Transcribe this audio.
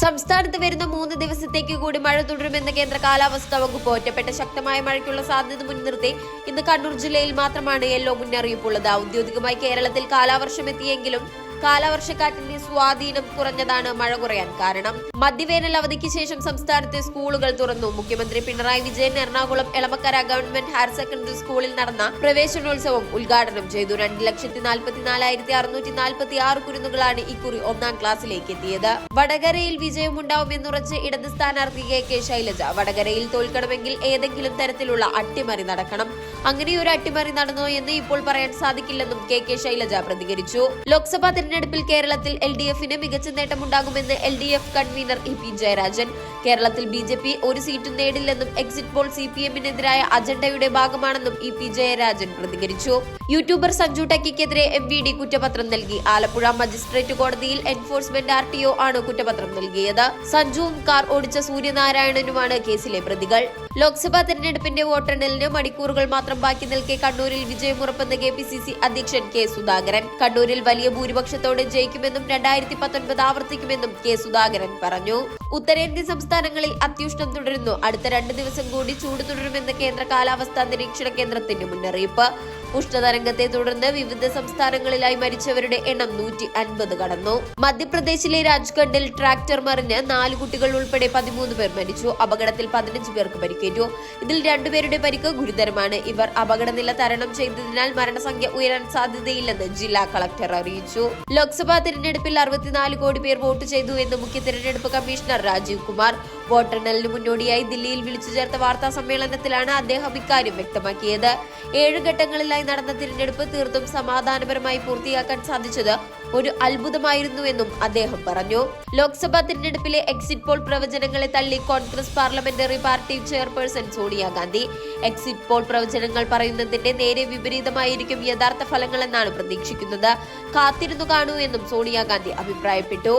സംസ്ഥാനത്ത് വരുന്ന മൂന്ന് ദിവസത്തേക്ക് കൂടി മഴ തുടരുമെന്ന് കേന്ദ്ര കാലാവസ്ഥാ വകുപ്പ് ഒറ്റപ്പെട്ട ശക്തമായ മഴയ്ക്കുള്ള സാധ്യത മുൻനിർത്തി. ഇന്ന് കണ്ണൂർ ജില്ലയിൽ മാത്രമാണ് യെല്ലോ മുന്നറിയിപ്പുള്ളത് ഔദ്യോഗികമായി കേരളത്തിൽ കാലാവർഷം എത്തിയെങ്കിലും കാലവർഷക്കാറ്റിന്റെ സ്വാധീനം കുറഞ്ഞതാണ് മഴ കുറയാൻ കാരണം. മധ്യവേനൽ അവധിക്ക് ശേഷം സംസ്ഥാനത്തെ സ്കൂളുകൾ തുറന്നു. മുഖ്യമന്ത്രി Pinarayi Vijayan Ernakulam Elamakkara government higher secondary സ്കൂളിൽ നടന്ന പ്രവേശനോത്സവം ഉദ്ഘാടനം ചെയ്തു. രണ്ട് ലക്ഷത്തി നാൽപ്പത്തിനാലായിരത്തി അറുന്നൂറ്റി നാൽപ്പത്തി ആറ് കുരുന്നുകളാണ് ഇക്കുറി ഒന്നാം ക്ലാസ്സിലേക്ക് എത്തിയത്. വടകരയിൽ വിജയമുണ്ടാവുമെന്നുറച്ച് ഇടത് സ്ഥാനാർത്ഥി കെ കെ ശൈലജ. വടകരയിൽ തോൽക്കണമെങ്കിൽ ഏതെങ്കിലും തരത്തിലുള്ള അട്ടിമറി നടക്കണം. അങ്ങനെയൊരു അട്ടിമറി നടന്നോ എന്ന് ഇപ്പോൾ പറയാൻ സാധിക്കില്ലെന്നും കെ കെ ശൈലജ പ്രതികരിച്ചു. ലോക്സഭാ തെരഞ്ഞെടുപ്പിൽ കേരളത്തിൽ എൽ ഡി എഫിന് മികച്ച നേട്ടമുണ്ടാകുമെന്ന് L D F convenor E P Jayarajan. കേരളത്തിൽ ബി ജെ പി ഒരു സീറ്റും നേടില്ലെന്നും എക്സിറ്റ് പോൾ സി പി എമ്മിനെതിരായ അജണ്ടയുടെ ഭാഗമാണെന്നും ഇ പി ജയരാജൻ പ്രതികരിച്ചു. യൂട്യൂബർ സഞ്ജു ടക്കിക്കെതിരെ എം വി ഡി കുറ്റപത്രം നൽകി. ആലപ്പുഴ മജിസ്ട്രേറ്റ് കോടതിയിൽ എൻഫോഴ്സ്മെന്റ് ആർ ടി ഒ ആണ് കുറ്റപത്രം നൽകിയത്. സഞ്ജുവും കാർ ഓടിച്ച സൂര്യനാരായണനുമാണ് കേസിലെ പ്രതികൾ. ലോക്സഭാ തെരഞ്ഞെടുപ്പിന്റെ വോട്ടെണ്ണലിന് മണിക്കൂറുകൾ മാത്രം ബാക്കി നിൽക്കെ കണ്ണൂരിൽ വിജയമുറപ്പെന്ന് കെ പി സി സി അധ്യക്ഷൻ കെ സുധാകരൻ. കണ്ണൂരിൽ വലിയ ഭൂരിപക്ഷത്തോടെ ജയിക്കുമെന്നും രണ്ടായിരത്തി പത്തൊൻപത് ആവർത്തിക്കുമെന്നും കെ സുധാകരൻ പറഞ്ഞു. ഉത്തരേന്ത്യൻ സംസ്ഥാനങ്ങളിൽ അത്യുഷ്ണം തുടരുന്നു. അടുത്ത രണ്ട് ദിവസം കൂടി ചൂട് തുടരുമെന്ന് കേന്ദ്ര കാലാവസ്ഥാ നിരീക്ഷണ കേന്ദ്രത്തിന്റെ മുന്നറിയിപ്പ്. ഉഷ്ണതരംഗത്തെ തുടർന്ന് വിവിധ സംസ്ഥാനങ്ങളിലായി മരിച്ചവരുടെ എണ്ണം നൂറ്റി അൻപത് കടന്നു. മധ്യപ്രദേശിലെ രാജ്ഗഡിൽ ട്രാക്ടർ മറിഞ്ഞ് നാല് കുട്ടികൾ ഉൾപ്പെടെ പതിമൂന്ന് പേർ മരിച്ചു. അപകടത്തിൽ പതിനഞ്ച് പേർക്ക് പരിക്കേറ്റു. ഇതിൽ രണ്ടുപേരുടെ പരിക്ക് ഗുരുതരമാണ്. ഇവർ അപകടനില തരണം ചെയ്തതിനാൽ മരണസംഖ്യ ഉയരാൻ സാധ്യതയില്ലെന്ന് ജില്ലാ കളക്ടർ അറിയിച്ചു. ലോക്സഭാ തിരഞ്ഞെടുപ്പിൽ അറുപത്തിനാല് കോടി പേർ വോട്ട് ചെയ്തു എന്ന് മുഖ്യ തിരഞ്ഞെടുപ്പ് കമ്മീഷണർ രാജീവ് കുമാർ. വോട്ടെണ്ണലിന് മുന്നോടിയായി ദില്ലിയിൽ വിളിച്ചു ചേർത്ത വാർത്താ സമ്മേളനത്തിലാണ് അദ്ദേഹം ഇക്കാര്യം വ്യക്തമാക്കിയത്. ഏഴ് ഘട്ടങ്ങളിലായി നടന്ന തിരഞ്ഞെടുപ്പ് തീർത്തും സമാധാനപരമായി പൂർത്തിയാക്കാൻ സാധിച്ചത് ഒരു അത്ഭുതമായിരുന്നുവെന്നും അദ്ദേഹം പറഞ്ഞു. ലോക്സഭാ തിരഞ്ഞെടുപ്പിലെ എക്സിറ്റ് പോൾ പ്രവചനങ്ങളെ തള്ളി Congress parliamentary party chairperson Sonia Gandhi exit poll പ്രവചനങ്ങൾ പറയുന്നതിന്റെ നേരെ വിപരീതമായിരിക്കും യഥാർത്ഥ ഫലങ്ങളെന്നാണ് പ്രതീക്ഷിക്കുന്നത്. കാത്തിരുന്നു കാണൂ എന്നും സോണിയാഗാന്ധി അഭിപ്രായപ്പെട്ടു.